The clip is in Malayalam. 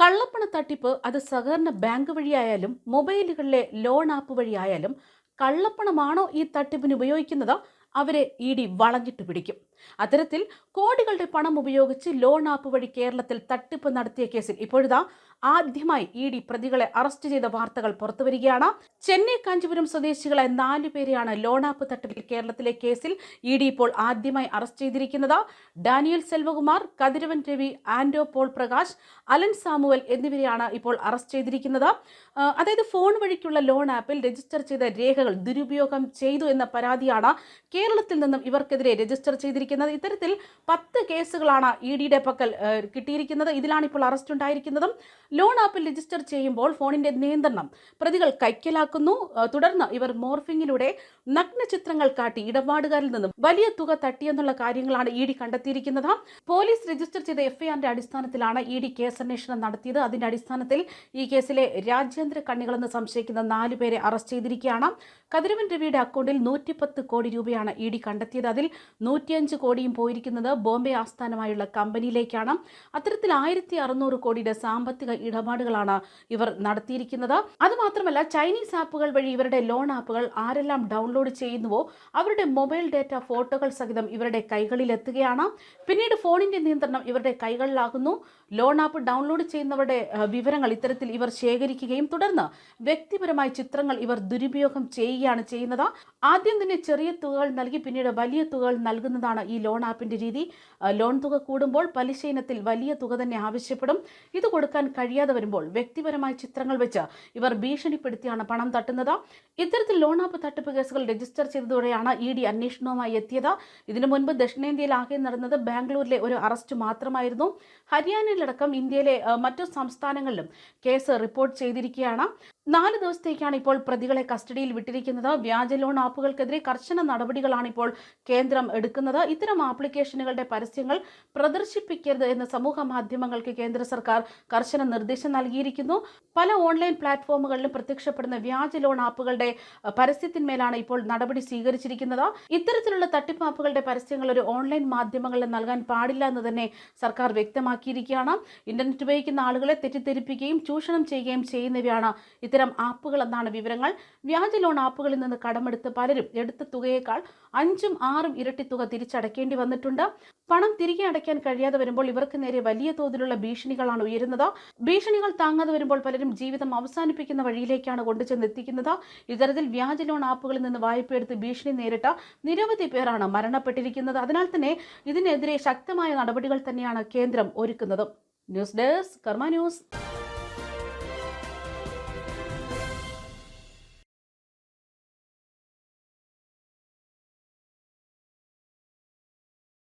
കള്ളപ്പണ തട്ടിപ്പ് അത് സഹകരണ ബാങ്ക് വഴിയായാലും മൊബൈലുകളിലെ ലോൺ ആപ്പ് വഴിയായാലും കള്ളപ്പണമാണോ ഈ തട്ടിപ്പിന് ഉപയോഗിക്കുന്നത്? അവരെ ഇ ഡി വളഞ്ഞിട്ട് പിടിക്കും. അത്തരത്തിൽ കോടികളുടെ പണം ഉപയോഗിച്ച് ലോൺ ആപ്പ് വഴി കേരളത്തിൽ തട്ടിപ്പ് നടത്തിയ കേസിൽ ഇപ്പോഴിതാ ആദ്യമായി ഇ ഡി പ്രതികളെ അറസ്റ്റ് ചെയ്ത വാർത്തകൾ പുറത്തുവരികയാണ് ചെന്നൈ കാഞ്ചീപുരം സ്വദേശികളായ നാലു പേരെയാണ് ലോൺ ആപ്പ് തട്ടിപ്പിൽ കേരളത്തിലെ കേസിൽ ഇ ഡി ഇപ്പോൾ ആദ്യമായി അറസ്റ്റ് ചെയ്തിരിക്കുന്നത്. Daniel Selvakumar Kathiravan Ravi Ando Paul Prakash Alan Samuel എന്നിവരെയാണ് ഇപ്പോൾ അറസ്റ്റ് ചെയ്തിരിക്കുന്നത്. അതായത് ഫോൺ വഴിക്കുള്ള ലോൺ ആപ്പിൽ രജിസ്റ്റർ ചെയ്ത രേഖകൾ ദുരുപയോഗം ചെയ്തു എന്ന പരാതിയാണ് കേരളത്തിൽ നിന്നും ഇവർക്കെതിരെ രജിസ്റ്റർ ചെയ്തിരിക്കുന്നത്. ഇത്തരത്തിൽ പത്ത് കേസുകളാണ് ഇ ഡിയുടെ പക്കൽ കിട്ടിയിരിക്കുന്നത്. ഇതിലാണ് ഇപ്പോൾ അറസ്റ്റ് ഉണ്ടായിരിക്കുന്നതും. ലോൺ ആപ്പിൽ രജിസ്റ്റർ ചെയ്യുമ്പോൾ ഫോണിന്റെ നിയന്ത്രണം പ്രതികൾ കൈക്കലാക്കുന്നു. തുടർന്ന് ഇവർ മോർഫിങ്ങിലൂടെ നഗ്ന ചിത്രങ്ങൾ കാട്ടി ഇടപാടുകാരിൽ നിന്നും വലിയ തുക തട്ടിയെന്നുള്ള കാര്യങ്ങളാണ് ഇ ഡി കണ്ടെത്തിയിരിക്കുന്നത്. പോലീസ് രജിസ്റ്റർ ചെയ്ത എഫ്ഐആറിന്റെ അടിസ്ഥാനത്തിലാണ് ഇ ഡി കേസന്വേഷണം നടത്തിയത്. അതിന്റെ അടിസ്ഥാനത്തിൽ ഈ കേസിലെ രാജ്യാന്തര കണ്ണികളെന്ന് സംശയിക്കുന്ന നാല് പേരെ അറസ്റ്റ് ചെയ്തിരിക്കുകയാണ്. കതിരവൻ രവിയുടെ അക്കൗണ്ടിൽ നൂറ്റിപ്പത്ത് കോടി രൂപയാണ് ഇ ഡി കണ്ടെത്തിയത്. അതിൽ നൂറ്റിയഞ്ച് കോടിയും പോയിരിക്കുന്നത് ബോംബെ ആസ്ഥാനമായുള്ള കമ്പനിയിലേക്കാണ്. അത്തരത്തിൽ ആയിരത്തി അറുന്നൂറ് കോടിയുടെ സാമ്പത്തിക ഇടപാടുകളാണ് ഇവർ നടത്തിയിരിക്കുന്നത്. അതുമാത്രമല്ല ചൈനീസ് ആപ്പുകൾ വഴി ഇവരുടെ ലോൺ ആപ്പുകൾ ആരെല്ലാം ഡൗൺലോഡ് ചെയ്യുന്നുവോ അവരുടെ മൊബൈൽ ഡാറ്റ ഫോട്ടോകൾ സഹിതം ഇവരുടെ കൈകളിൽ എത്തുകയാണ്. പിന്നീട് ഫോണിന്റെ നിയന്ത്രണം ഇവരുടെ കൈകളിലാകുന്നു. ലോൺ ആപ്പ് ഡൗൺലോഡ് ചെയ്യുന്നവരുടെ വിവരങ്ങൾ ഇത്തരത്തിൽ ഇവർ ശേഖരിക്കുകയും തുടർന്ന് വ്യക്തിപരമായ ചിത്രങ്ങൾ ഇവർ ദുരുപയോഗം ചെയ്യുകയാണ് ചെയ്യുന്നത്. ആദ്യം തന്നെ ചെറിയ തുകകൾ നൽകി പിന്നീട് വലിയ തുകകൾ നൽകുന്നതാണ് ഈ ലോൺ ആപ്പിന്റെ രീതി ലോൺ തുക കൂടുമ്പോൾ പലിശ ഇനത്തിൽ വലിയ തുക തന്നെ ആവശ്യപ്പെടും. ഇത് കൊടുക്കാൻ കഴിയാതെ വരുമ്പോൾ വ്യക്തിപരമായ ചിത്രങ്ങൾ വെച്ച് ഇവർ ഭീഷണിപ്പെടുത്തിയാണ് പണം തട്ടുന്നത്. ഇത്തരത്തിൽ ലോൺ ആപ്പ് തട്ടിപ്പ് കേസുകൾ രജിസ്റ്റർ ചെയ്തതോടെയാണ് ഇ ഡി അന്വേഷണവുമായി എത്തിയത്. ഇതിനു മുൻപ് ദക്ഷിണേന്ത്യയിൽ ആകെ നടന്നത് ബാംഗ്ലൂരിലെ ഒരു അറസ്റ്റ് മാത്രമായിരുന്നു. ഹരിയാനയിലടക്കം ഇന്ത്യയിലെ മറ്റു സംസ്ഥാനങ്ങളിലും കേസ് റിപ്പോർട്ട് ചെയ്തിരിക്കുകയാണ്. നാല് ദിവസത്തേക്കാണ് ഇപ്പോൾ പ്രതികളെ കസ്റ്റഡിയിൽ വിട്ടിരിക്കുന്നത്. വ്യാജ ലോൺ ആപ്പുകൾക്കെതിരെ കർശന നടപടികളാണ് ഇപ്പോൾ കേന്ദ്രം എടുക്കുന്നത്. ഇത്തരം ആപ്ലിക്കേഷനുകളുടെ പരസ്യങ്ങൾ പ്രദർശിപ്പിക്കരുത് എന്ന് സമൂഹ മാധ്യമങ്ങൾക്ക് കേന്ദ്ര സർക്കാർ കർശന നിർദ്ദേശം നൽകിയിരിക്കുന്നു. പല ഓൺലൈൻ പ്ലാറ്റ്ഫോമുകളിലും പ്രത്യക്ഷപ്പെടുന്ന വ്യാജ ലോൺ ആപ്പുകളുടെ പരസ്യത്തിന്മേലാണ് ഇപ്പോൾ നടപടി സ്വീകരിച്ചിരിക്കുന്നത്. ഇത്തരത്തിലുള്ള തട്ടിപ്പ് ആപ്പുകളുടെ പരസ്യങ്ങൾ ഒരു ഓൺലൈൻ മാധ്യമങ്ങളിൽ നൽകാൻ പാടില്ല എന്ന് തന്നെ സർക്കാർ വ്യക്തമാക്കിയിരിക്കുകയാണ്. ഇന്റർനെറ്റ് ഉപയോഗിക്കുന്ന ആളുകളെ തെറ്റിദ്ധരിപ്പിക്കുകയും ചൂഷണം ചെയ്യുകയും ചെയ്യുന്നവയാണ് ഇത്തരം ആപ്പുകൾ എന്നാണ് വിവരങ്ങൾ. വ്യാജ ലോൺ ആപ്പുകളിൽ നിന്ന് കടമെടുത്ത് പലരും എടുത്ത തുകയേക്കാൾ അഞ്ചും ആറും ഇരട്ടി തുക തിരിച്ചടക്കേണ്ടി വന്നിട്ടുണ്ട്. പണം തിരികെ അടയ്ക്കാൻ കഴിയാതെ വരുമ്പോൾ ഇവർക്ക് നേരെ വലിയ തോതിലുള്ള ഭീഷണികളാണ് ഉയരുന്നത്. ഭീഷണികൾ താങ്ങാതെ വരുമ്പോൾ പലരും ജീവിതം അവസാനിപ്പിക്കുന്ന വഴിയിലേക്കാണ് കൊണ്ടുചെന്ന് എത്തിക്കുന്നത് ഇത്തരത്തിൽ വ്യാജ ലോൺ ആപ്പുകളിൽ നിന്ന് വായ്പയെടുത്ത് ഭീഷണി നേരിട്ട നിരവധി പേരാണ് മരണപ്പെട്ടിരിക്കുന്നത്. അതിനാൽ തന്നെ ഇതിനെതിരെ ശക്തമായ നടപടികൾ തന്നെയാണ് കേന്ദ്രം ഒരുക്കുന്നത്. News desk Karma News.